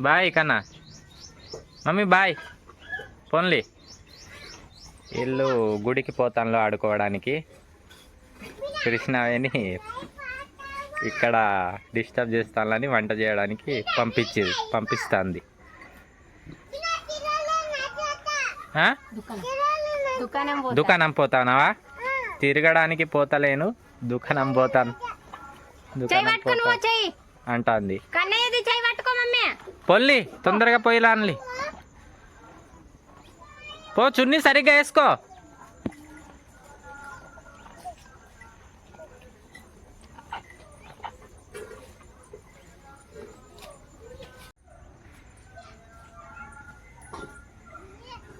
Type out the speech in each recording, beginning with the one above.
Bye కన్నా mummy bye పోన్లీ వీళ్ళు గుడికి పోతాన్లో ఆడుకోవడానికి. కృష్ణవేణి ఇక్కడ డిస్టర్బ్ చేస్తానని వంట చేయడానికి పంపించి పంపిస్తుంది? దుకాణం పోతా. దుకాణం పోతానావా? తిరగడానికి పోతలేను. దుకాణం పోతాను. దుకాణం పోతా అంటాంది. పొల్లి తొందరగా పోయిలా అన్లి. పో చున్నీ సరిగ్గా వేసుకో.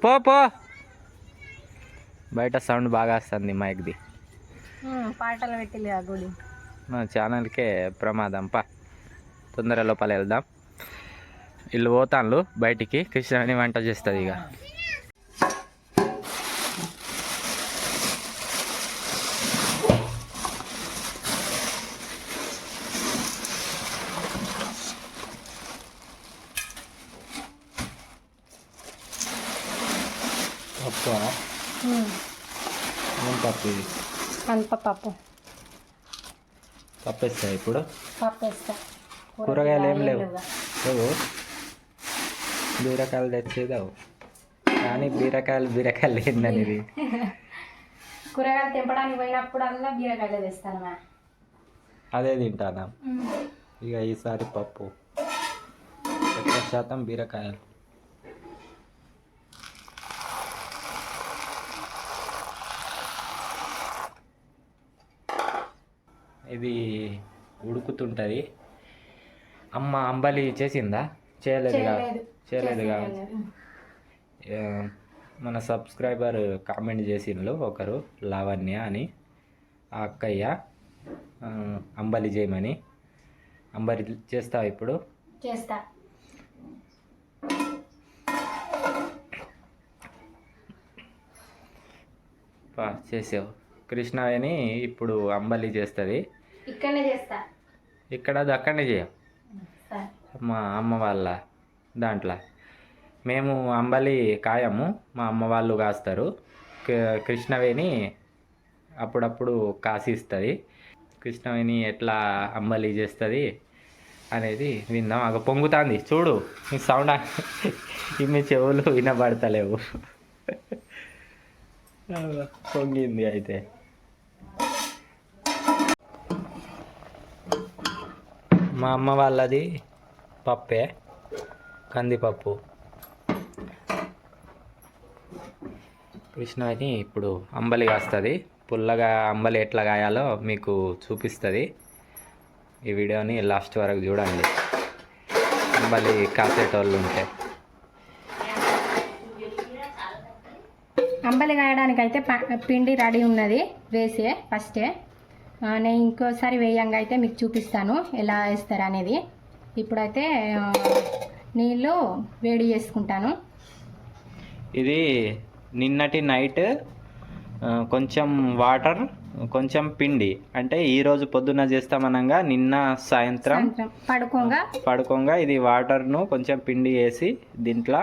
పో పో. బయట సౌండ్ బాగా వస్తుంది మైక్ది. పాటలు పెట్టిలే ఆ గుడి. మా ఛానల్కే ప్రమాదం పా. తొందర లోపల వెళ్దాం. వీళ్ళు పోతాన్లు బయటికి కృష్ణని వంట చేస్తుంది ఇక పప్పు పప్పు ఇప్పుడు? పప్పు వేస్తా. కూరగాయలు ఏం. లేవు? బీరకాయలు తెచ్చేదావు. కానీ బీరకాయలు బీరకాయలు ఏందని ఇది కూరగాయలు తెంపడానికి పోయినప్పుడల్లా బీరకాయలు తెస్తాను అదే తింటానా? ఇక ఈసారి పప్పు. ఎక్కువ శాతం బీరకాయలు? ఇది ఉడుకుతుంటుంది. అమ్మ అంబలి చేసిందా? చేయలేదు. ఆ, మన సబ్స్క్రైబర్ కామెంట్ చేసిండ్రు ఒకరు లావణ్య అని ఆ అక్కయ్య అంబలి చేయమని అంబలి చేస్తావు ఇప్పుడు? చేస్తా. పా చేసావు. కృష్ణవేణి ఇప్పుడు అంబలి చేస్తుంది. ఇక్కడనే చేస్తా. ఇక్కడ అది అక్కడనే చేయం. సరే. మా అమ్మ వాళ్ళ దాంట్లో. మేము అంబలి కాయము మా అమ్మ వాళ్ళు కాస్తారు. కృష్ణవేణి అప్పుడప్పుడు కాసిస్తుంది. కృష్ణవేణి ఎట్లా అంబలి చేస్తుంది అనేది విందాం. అగ పొంగుతుంది. చూడు మీ సౌండ్ మీ చెవులు వినబడతలేవు. పొంగింది అయితే. మా అమ్మ వాళ్ళది పప్పే కందిపప్పు. కృష్ణని ఇప్పుడు అంబలి కాస్తుంది. పుల్లగా అంబలి ఎట్లా కాయాలో మీకు చూపిస్తుంది. ఈ వీడియోని లాస్ట్ వరకు చూడండి. అంబలి కాసేటోళ్ళు ఉంటే. అంబలి కాయడానికి అయితే పిండి రెడీ ఉన్నది. వేసే ఫస్టే. నేను ఇంకోసారి వేయంగా అయితే మీకు చూపిస్తాను. ఎలా వేస్తారు అనేది ఇప్పుడైతే నీళ్ళు వేడి చేసుకుంటాను. ఇది నిన్నటి నైట్ కొంచెం వాటర్ కొంచెం పిండి. అంటే ఈరోజు పొద్దున్న చేస్తామనగా నిన్న సాయంత్రం పడుకోగా. పడుకోగా. ఇది వాటర్ను కొంచెం పిండి వేసి దీంట్లో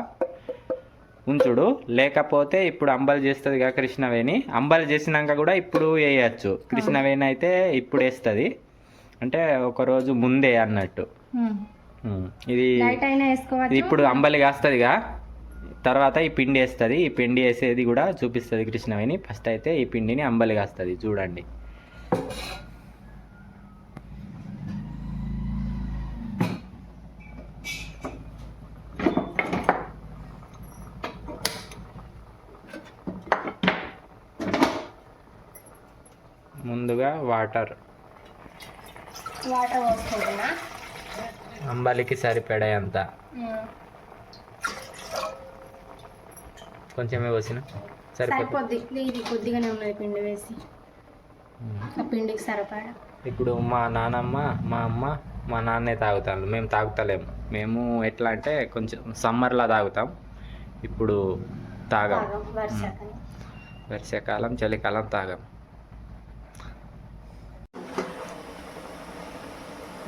ఉంచుడు. లేకపోతే ఇప్పుడు అంబలి చేస్తుంది కదా కృష్ణవేణి. అంబలి చేసినాక కూడా ఇప్పుడు వేయచ్చు. కృష్ణవేణి అయితే ఇప్పుడు వేస్తుంది. అంటే ఒక రోజు ముందే అన్నట్టు. ఇది ఇప్పుడు అంబలి కాస్తుందిగా. తర్వాత ఈ పిండి వేస్తుంది. ఈ పిండి వేసేది కూడా చూపిస్తుంది కృష్ణవేణి. ఫస్ట్ అయితే ఈ పిండిని అంబలి కాస్తుంది. చూడండి ముందుగా వాటర్ వాటర్ పోసుకుంటున్నా అంబలికి సరిపడేంత కొంచెమే పోసిన సరిపోద్ది. ఇది కొద్దిగానే ఉన్నది పిండి వేసి. ఆ పిండికి సరిపడా. ఇప్పుడు మా నానమ్మ మా అమ్మ మా నాన్నే తాగుతాను మేము తాగుతలేము. మేము ఎట్లా అంటే కొంచెం సమ్మర్లో తాగుతాం. ఇప్పుడు తాగం. వర్షాకాలం చలికాలం తాగం.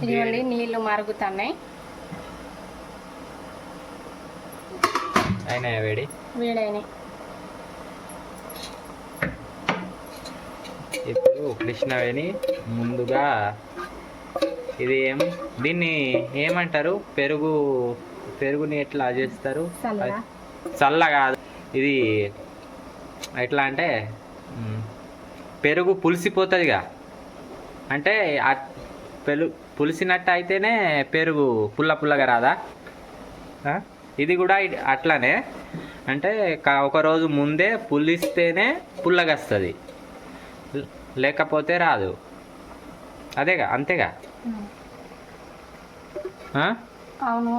ఇదిగోండి నీళ్ళు మరుగుతున్నాయి. అయినాయా వేడి? వేడైనాయి. ఇప్పుడు కృష్ణవేణి ముందుగా ఇది ఏం దీన్ని ఏమంటారు? పెరుగు పెరుగుని ఎట్లా చేస్తారు చల్లగా. చల్ల కాదు. ఇది ఎట్లా అంటే పెరుగు పులిసిపోతుందిగా. అంటే ఆ పెరు పులిసినట్టు అయితేనే పెరుగు పుల్ల పుల్లగా రాదా? ఇది కూడా అట్లానే అంటే క- ఒక రోజు ముందే పులిస్తేనే పుల్లగా వస్తుంది లేకపోతే రాదు. అదేగా అంతేగా?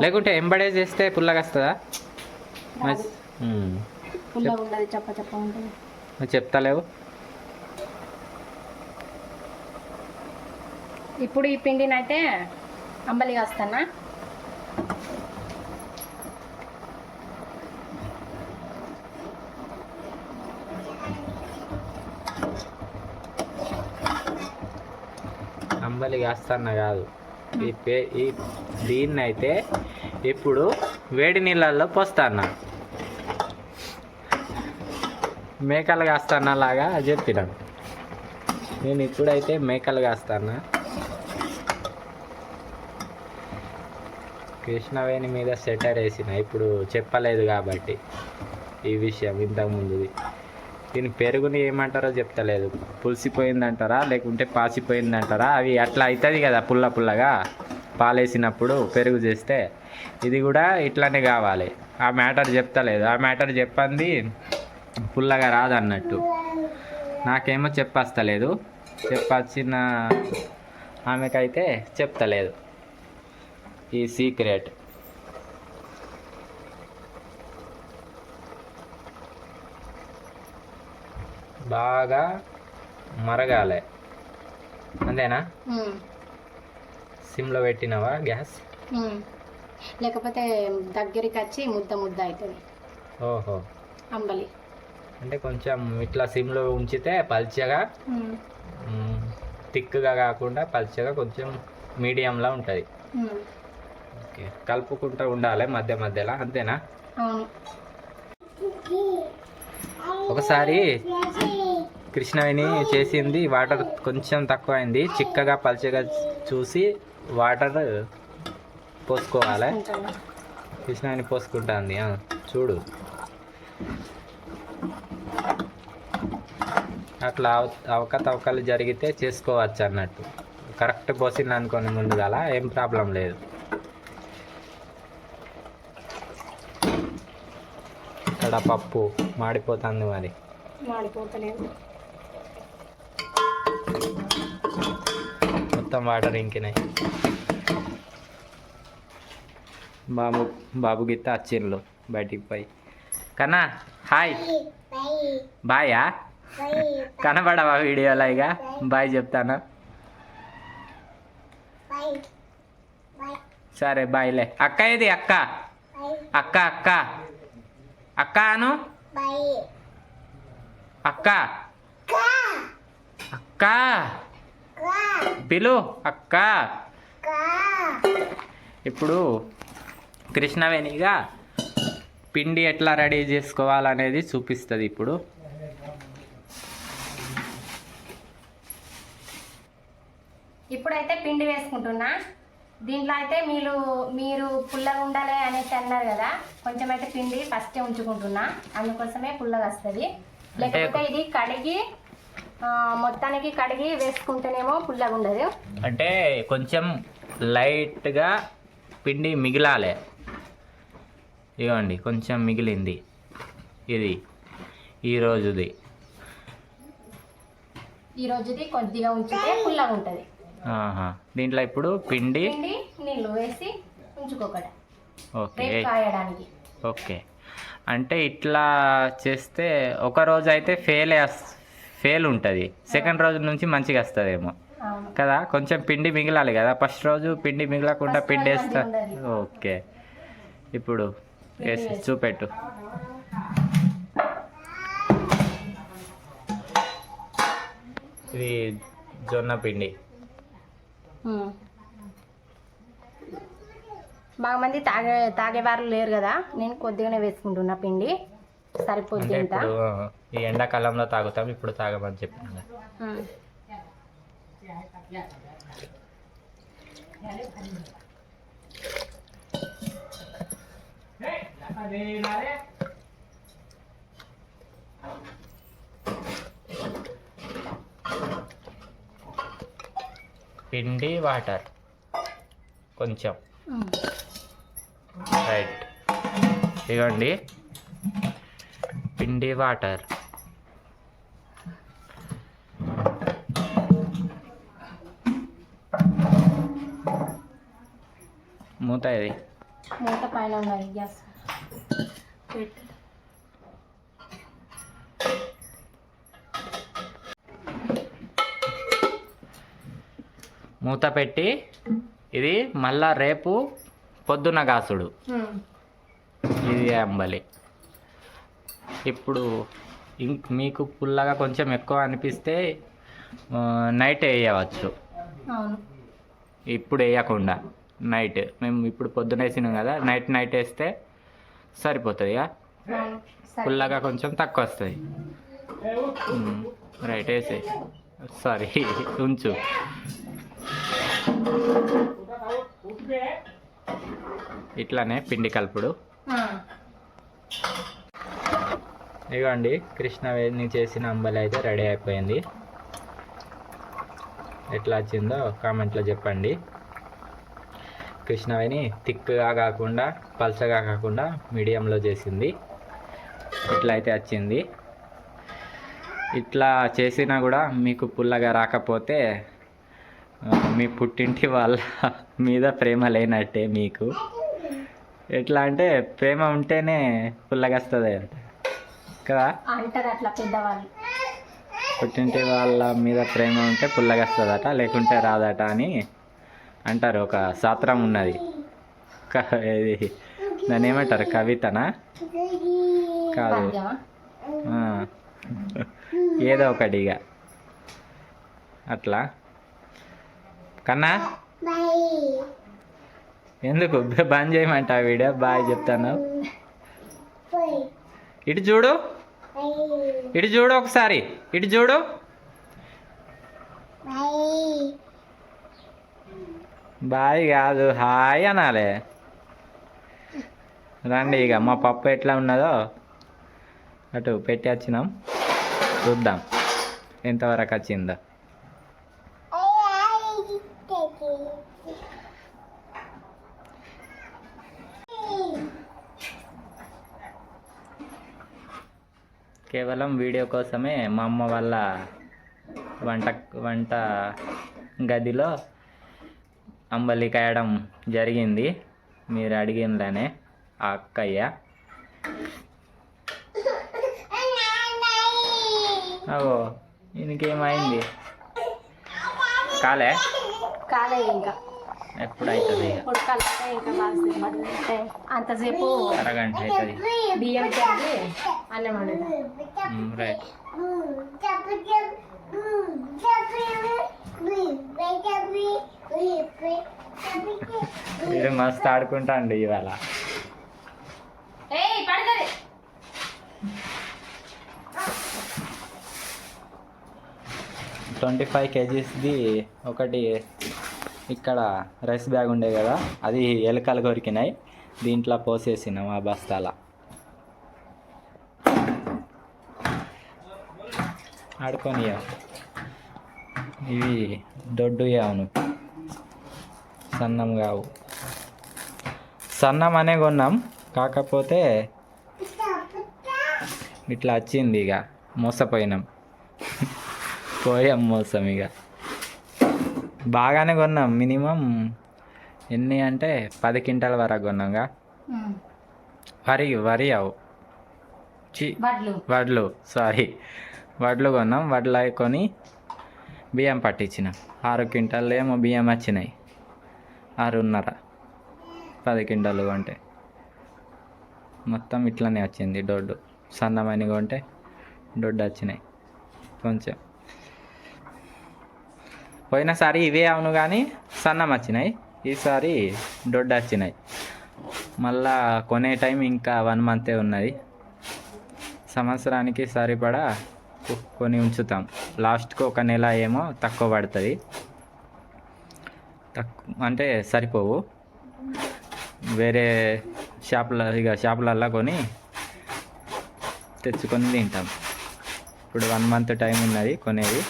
లేకుంటే ఎంబడే చేస్తే పుల్లగా వస్తుందా రాదు. మ్. పుల్ల ఉండదు చప్ప చప్ప ఉంటుంది నువ్వు చెప్తలేవు? ఇప్పుడు ఈ పిండిని అయితే అంబలి కాస్తానా అంబలి కాస్తన్న కాదు. ఈ పే ఈ దీన్ని అయితే ఇప్పుడు వేడి నీళ్ళల్లో పోస్తాన్న. మేకలు కాస్తాన్న లాగా చెప్పినాను నేను ఇప్పుడైతే మేకలు కాస్తానా కృష్ణవేణి మీద సెటర్ వేసిన. ఇప్పుడు చెప్పలేదు కాబట్టి ఈ విషయం ఇంతకు ముందుది దీని పెరుగుని ఏమంటారో చెప్తలేదు. పులిసిపోయిందంటారా? లేకుంటే పాసిపోయిందంటారా? అవి అట్లా అవుతుంది కదా పుల్ల పుల్లగా. పాలేసినప్పుడు పెరుగు చేస్తే ఇది కూడా ఇట్లానే కావాలి. ఆ మ్యాటర్ చెప్తలేదు. ఆ మ్యాటర్ చెప్పంది పుల్లగా రాదన్నట్టు. నాకేమో చెప్పస్తలేదు. చెప్పచ్చిన ఆమెకైతే చెప్తలేదు. ఈ సీక్రెట్. బాగా మరగాలి. అంతేనా. సిమ్లో పెట్టినవా గ్యాస్. లేకపోతే దగ్గరికి వచ్చి ముద్ద ముద్ద అవుతుంది ఓహో. అంబలి. అంటే కొంచెం ఇట్లా సిమ్లో ఉంచితే పల్చగా థిక్గా కాకుండా పల్చగా కొంచెం మీడియంలో ఉంటుంది. ఓకే. కలుపుకుంటూ ఉండాలి మధ్య మధ్యలో అంతేనా? ఒకసారి కృష్ణవేణి చేసింది వాటర్ కొంచెం తక్కువైంది. చిక్కగా పల్చగా చూసి వాటర్ పోసుకోవాలి. కృష్ణవేణి పోసుకుంటుంది. చూడు. అట్లా అవ- అవకతవకలు జరిగితే చేసుకోవచ్చు అన్నట్టు. కరెక్ట్ పోసింది అనుకోని ముందుగాల ఏం ప్రాబ్లం లేదు. ఇక్కడ పప్పు మాడిపోతుంది మరి. మాడిపోతలేదు. మొత్తం వాటర్ ఇంకినాయి. బాబు బాబు గిత్త వచ్చిండ్రు బయటికి పోయి. కన్నా హాయ్. బాయా కనబడవా వీడియోలో ఇక బాయ్ చెప్తాను. సరే బాయ్లే అక్క ఇది అక్క. అక్క అక్క. అక్క అను? అక్క. అక్క. పిలు అక్క. ఇప్పుడు కృష్ణవేణిగా పిండి ఎట్లా రెడీ చేసుకోవాలనేది చూపిస్తుంది ఇప్పుడు. ఇప్పుడైతే పిండి వేసుకుంటున్నా. దీంట్లో అయితే మీరు మీరు పుల్లగా ఉండాలి అనేసి అన్నారు కదా కొంచెం అయితే పిండి ఫస్టే ఉంచుకుంటున్నా. అందుకోసమే పుల్లగా వస్తుంది. లేకపోతే ఇది కడిగి మొత్తానికి కడిగి వేసుకుంటేనేమో పుల్లగా ఉండదు అంటే కొంచెం లైట్గా పిండి మిగిలాలి. ఇవ్వండి కొంచెం మిగిలింది. ఇది ఈరోజుది ఈ రోజుది కొద్దిగా ఉంచితే పుల్లగా ఉంటుంది ఆహా దీంట్లో ఇప్పుడు పిండి? నీళ్ళు వేసి ఉంచుకోకట ఓకే. ఓకే. అంటే ఇట్లా చేస్తే ఒక రోజు అయితే ఫెయిల్ ఫెయిల్ ఉంటుంది. సెకండ్ రోజు నుంచి మంచిగా వస్తుందేమో. కదా? కొంచెం పిండి మిగిలాలి కదా? ఫస్ట్ రోజు పిండి మిగలకుండా పిండి వేస్తా. ఓకే. ఇప్పుడు వేసి. చూపెట్టు. ఇది జొన్న పిండి. బాగా మంది తాగే తాగేవారు లేరు కదా? నేను కొద్దిగానే వేసుకుంటున్నా పిండి. సరిపోద్ది ఇంత ఈ ఎండాకాలంలో తాగుతాం ఇప్పుడు తాగమని చెప్పిన. పిండి వాటర్. కొంచెం. రైట్ ఇవ్వండి పిండి వాటర్. మూత ఇది మూత పైన ఉన్నది గ్యాస్. పెట్టు. మూత పెట్టి ఇది మళ్ళా రేపు పొద్దున కాసుడు ఉమ్. ఇది అంబలి. ఇప్పుడు ఇం- మీకు పుల్లగా కొంచెం ఎక్కువ అనిపిస్తే నైట్ వేయవచ్చు. ఇప్పుడు వేయకుండా నైట్. మేము ఇప్పుడు పొద్దున వేసినాం కదా నైట్ నైట్ వేస్తే సరిపోతుంది ఇక. పుల్లగా కొంచెం తక్కువ వస్తుంది. రైట్ వేసే. సారీ ఉంచు. ఇట్లానే పిండి కలుపుడు. ఆ. కృష్ణవేణి చేసిన అంబలి అయితే రెడీ అయిపోయింది. ఎట్లా వచ్చిందో కామెంట్లో చెప్పండి. కృష్ణవేణి థిక్గా కాకుండా పల్చగా కాకుండా మీడియంలో చేసింది. ఇట్లా అయితే వచ్చింది. ఇట్లా చేసినా కూడా మీకు పుల్లగా రాకపోతే మీ పుట్టింటి వాళ్ళ మీద ప్రేమ లేనట్టే మీకు. ఎట్లా అంటే ప్రేమ ఉంటేనే పుల్లగా వస్తుంది అంటే. కదా అంటారు అట్లా పెద్దవాళ్ళు. పుట్టింటి వాళ్ళ మీద ప్రేమ ఉంటే పుల్లగా వస్తుందట లేకుంటే రాదట అని అంటారు. ఒక శాస్త్రం ఉన్నది. ఇది దాన్ని ఏమంటారు? కవితనా? కాదు. ఏదో ఒకటి ఇక అట్లా. కన్నా? ఎందుకు? బంద్ చేయమంటా వీడియో? బాయ్ చెప్తాను. ఇటు చూడు. ఇటు చూడు ఒకసారి. ఇటు చూడు. బాయ్ కాదు. హాయ్ అనాలే. రండి ఇక మా పప్పు ఎట్లా ఉన్నదో అటు పెట్టి వచ్చినాం. చూద్దాం. ఎంతవరకు వచ్చిందో. కేవలం వీడియో కోసమే మా అమ్మ వాళ్ళ వంట వంట గదిలో అంబలి కాయడం జరిగింది. మీరు అడిగిందనే ఆ అక్కయ్య. అవో ఇంకేమైంది కాలే? కాలేదు ఇంకా. ఎప్పుడు అవుతుంది అంతసేపు అరగంట అవుతుంది బియ్యం అన్నం వండుతా. రైట్. మీరు మస్తు ఆడుకుంటా అండి ఇవాళ ట్వంటీ ఫైవ్ కేజీస్ది ఒకటి ఇక్కడ రైస్ బ్యాగ్ ఉండే కదా అది ఎలుకలు కొరికినాయి. దీంట్లో పోసేసినాం ఆ బస్తాల. ఆడుకొని ఇవి దొడ్డు అవును సన్నం కావు సన్నం అనే కొన్నాం కాకపోతే ఇట్లా వచ్చింది ఇక మోసపోయినాం. పోయాం మోసం ఇక బాగానే కొన్నాం మినిమం ఎన్ని అంటే పది క్వింటాల వరకు కొన్నాంగా. వరి వరి అవు వడ్లు సారీ. వడ్లు కొన్నాం. వడ్లు కొని బియ్యం పట్టించినాం. ఆరు క్వింటాలు ఏమో బియ్యం వచ్చినాయి. ఆరున్నర. పది క్వింటాలు కొంటే. మొత్తం ఇట్లనే వచ్చింది డొడ్డు సన్నమని కొంటే డొడ్డు వచ్చినాయి. కొంచెం. పోయినసారి ఇవే అవును కానీ సన్నం వచ్చినాయి. ఈసారి దొడ్డు వచ్చినాయి. మళ్ళా కొనే టైం ఇంకా వన్ మంతే ఉన్నది. సంవత్సరానికి సరిపడా కొని ఉంచుతాం. లాస్ట్కి ఒక నెల ఏమో తక్కువ పడుతుంది. తక్కువ అంటే సరిపోవు. వేరే షాపుల ఇక షాపులల్లో కొని తెచ్చుకొని తింటాం. ఇప్పుడు వన్ మంత్ టైం ఉన్నది కొనేది.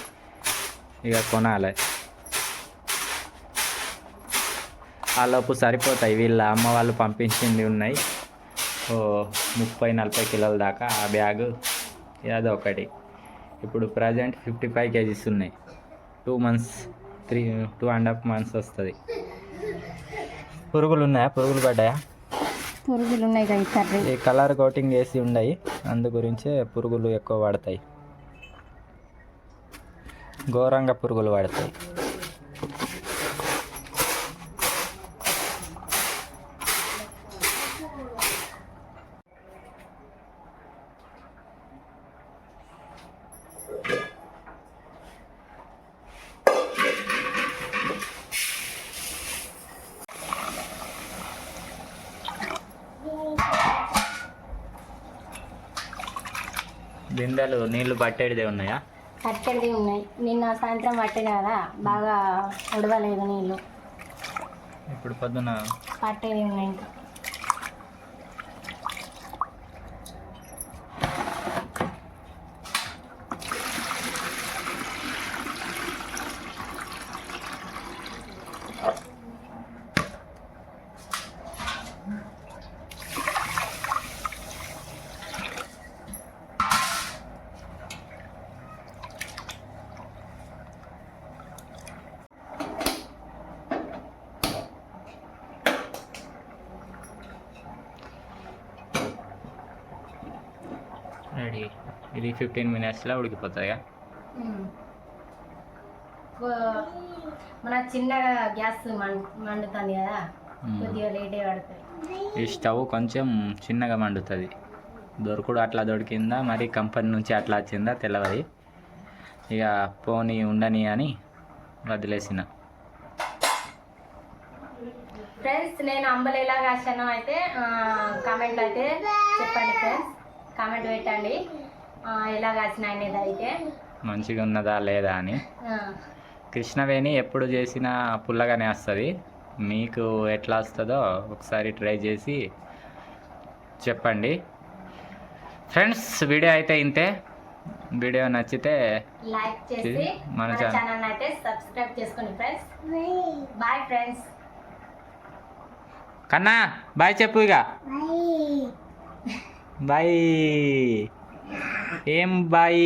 ఇక కొనాలి. ఆ లోపు సరిపోతాయి. వీళ్ళ అమ్మ వాళ్ళు పంపించింది ఉన్నాయి. ఓ ముప్పై నలభై కిలోల దాకా ఆ బ్యాగ్. అదొకటి. ఇప్పుడు ప్రజెంట్ ఫిఫ్టీ ఫైవ్ కేజీస్ ఉన్నాయి two months three two and half months వస్తుంది. పురుగులు ఉన్నాయా? పురుగులు పడ్డాయా? పురుగులు ఉన్నాయి ఈ కలర్ కోటింగ్ వేసి ఉన్నాయి. అందు గురించే పురుగులు ఎక్కువ పడతాయి ఘోరంగా పురుగులు పడతాయి బిందెలు నీళ్ళు పట్టేటిదే ఉన్నాయా? పట్టెడిది ఉన్నాయి. నిన్న సాయంత్రం పట్టిన కదా బాగా ఉడవలేదు నీళ్ళు ఇప్పుడు పొద్దున పట్టేది ఉన్నాయి ఇంకా. రెడీ ఇది ఫిఫ్టీన్ మినిట్స్లో ఉడికిపోతాయా ఓ- మన చిన్నగా గ్యాస్ మండుతుంది కదా. కొద్దిగా లేటే పడుతుంది ఈ స్టవ్ కొంచెం చిన్నగా మండుతుంది. దొరకడు అట్లా దొరికిందా మరి కంపెనీ నుంచి అట్లా వచ్చిందా తెలియదు ఇక పోనీ ఉండని అని వదిలేసిన. ఫ్రెండ్స్ నేను అంబలు ఎలా కాశానో. అయితే కామెంట్లో అయితే చెప్పండి ఫ్రెండ్స్. కామెంట్ పెట్టండి. ఎలా కాసిన అనేది అయితే. మంచిగా ఉన్నదా లేదా అని. కృష్ణవేణి ఎప్పుడు చేసినా పుల్లగానే వస్తుంది. మీకు ఎట్లా వస్తుందో ఒకసారి ట్రై చేసి చెప్పండి. ఫ్రెండ్స్ వీడియో అయితే ఇంతే. వీడియో నచ్చితే లైక్ చేసి మన. ఛానల్. అయితే సబ్స్క్రైబ్ చేసుకోండి ఫ్రెండ్స్. బాయ్ ఫ్రెండ్స్ కన్నా బాయ్ చెప్పు ఇక. బాయ్ ఏం బాయ్